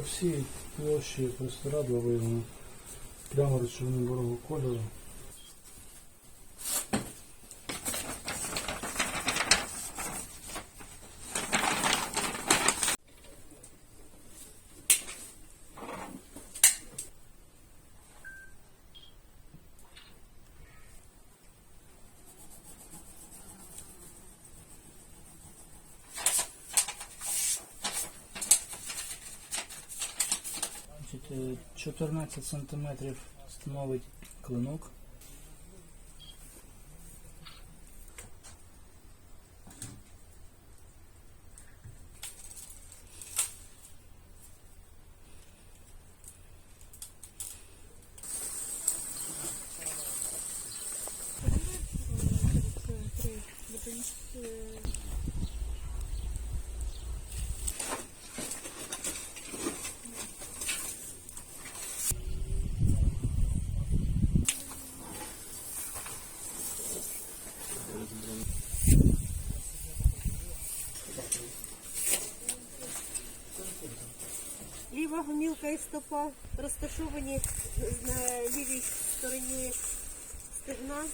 всій площі простирадла виявлено пляма речовини бурого кольору. Значить, е, 14 сантиметрів становить клинок. Ліва гомілка і стопа розташовані на лівій стороні стегна.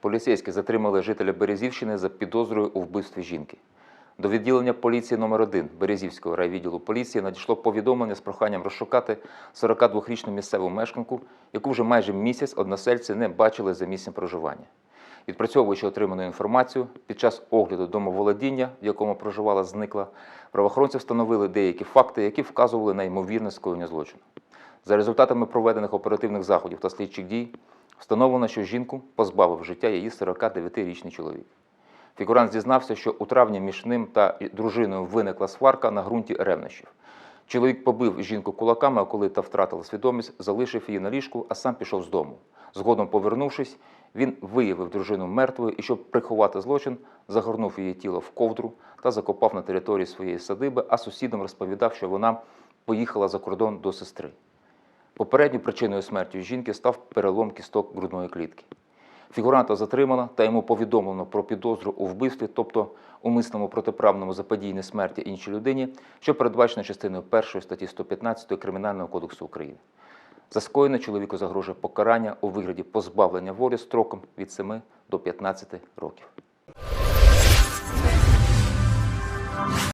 Поліцейські затримали жителя Березівщини за підозрою у вбивстві жінки. До відділення поліції номер 1 Березівського райвідділу поліції надійшло повідомлення з проханням розшукати 42-річну місцеву мешканку, яку вже майже місяць односельці не бачили за місцем проживання. Відпрацьовуючи отриману інформацію, під час огляду домоволодіння, в якому проживала зникла, правоохоронці встановили деякі факти, які вказували на ймовірне скоєння злочину. За результатами проведених оперативних заходів та слідчих дій встановлено, що жінку позбавив життя її 49-річний чоловік. Фігурант зізнався, що у травні між ним та дружиною виникла сварка на ґрунті ревнощів. Чоловік побив жінку кулаками, а коли та втратила свідомість, залишив її на ліжку, а сам пішов з дому. Згодом, повернувшись, він виявив дружину мертвою і, щоб приховати злочин, загорнув її тіло в ковдру та закопав на території своєї садиби, а сусідам розповідав, що вона поїхала за кордон до сестри. Попередньою причиною смерті жінки став перелом кісток грудної клітки. Фігуранта затримано та йому повідомлено про підозру у вбивстві, тобто умисному протиправному заподійній смерті іншій людині, що передбачено частиною 1 статті 115 Кримінального кодексу України. За скоєне чоловіку загрожує покарання у вигляді позбавлення волі строком від 7 до 15 років.